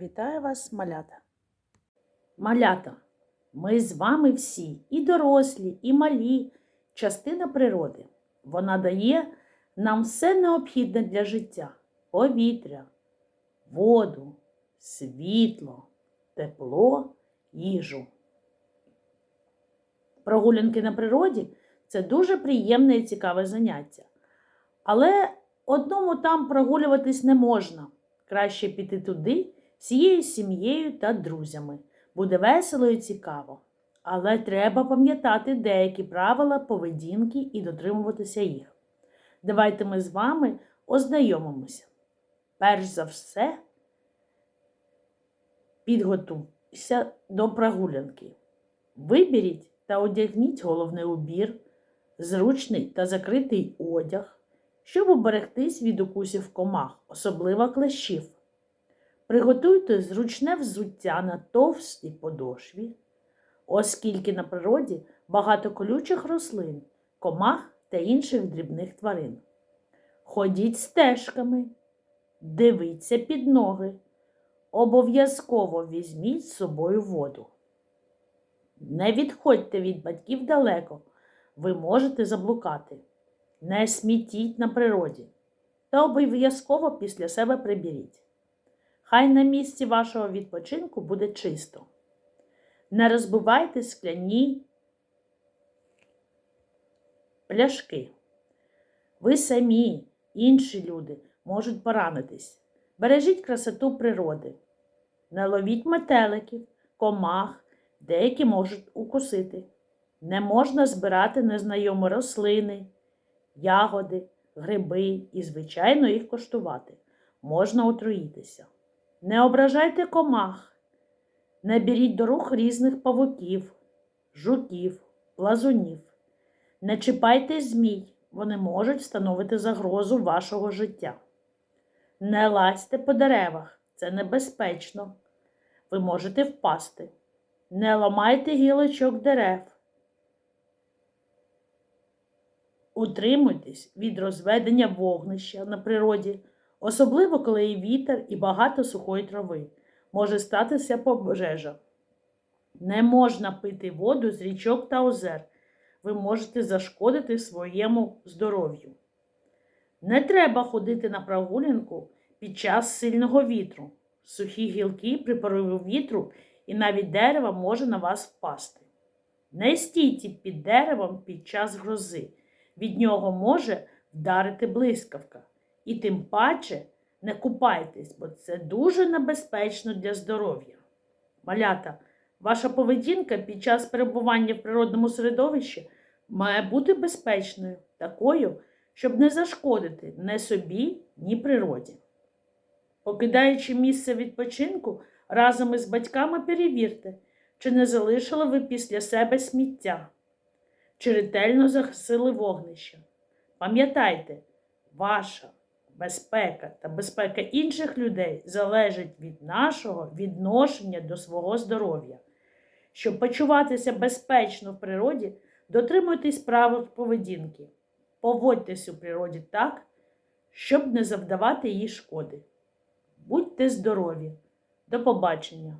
Вітаю вас, малята. Малята, ми з вами всі, і дорослі, і малі, частина природи. Вона дає нам все необхідне для життя: повітря, воду, світло, тепло, їжу. Прогулянки на природі це дуже приємне і цікаве заняття. Але одному там прогулюватись не можна. Краще піти туди всією сім'єю та друзями. Буде весело і цікаво. Але треба пам'ятати деякі правила поведінки і дотримуватися їх. Давайте ми з вами ознайомимося. Перш за все, підготуйся до прогулянки. Виберіть та одягніть головний убір, зручний та закритий одяг, щоб уберегтись від укусів комах, особливо клещів. Приготуйте зручне взуття на товстій подошві, оскільки на природі багато колючих рослин, комах та інших дрібних тварин. Ходіть стежками, дивіться під ноги. Обов'язково візьміть з собою воду. Не відходьте від батьків далеко, ви можете заблукати. Не смітіть на природі та обов'язково після себе приберіть. Хай на місці вашого відпочинку буде чисто. Не розбивайте скляні пляшки. Ви самі, інші люди можуть поранитись. Бережіть красоту природи. Не ловіть метеликів, комах, деякі можуть укусити. Не можна збирати незнайомі рослини, ягоди, гриби і, звичайно, їх коштувати. Можна отруїтися. Не ображайте комах, не беріть до рук різних павуків, жуків, плазунів. Не чіпайте змій, вони можуть становити загрозу вашого життя. Не лазьте по деревах, це небезпечно. Ви можете впасти. Не ламайте гілочок дерев. Утримуйтесь від розведення вогнища на природі, особливо коли є вітер і багато сухої трави. Може статися пожежа. Не можна пити воду з річок та озер. Ви можете зашкодити своєму здоров'ю. Не треба ходити на прогулянку під час сильного вітру. Сухі гілки при пориві вітру і навіть дерево може на вас впасти. Не стійте під деревом під час грози. Від нього може вдарити блискавка. І тим паче не купайтесь, бо це дуже небезпечно для здоров'я. Малята, ваша поведінка під час перебування в природному середовищі має бути безпечною, такою, щоб не зашкодити ні собі, ні природі. Покидаючи місце відпочинку, разом із батьками перевірте, чи не залишили ви після себе сміття, чи ретельно загасили вогнище. Пам'ятайте, ваша безпека та безпека інших людей залежить від нашого відношення до свого здоров'я. Щоб почуватися безпечно в природі, дотримуйтесь правил поведінки. Поводьтесь у природі так, щоб не завдавати їй шкоди. Будьте здорові! До побачення!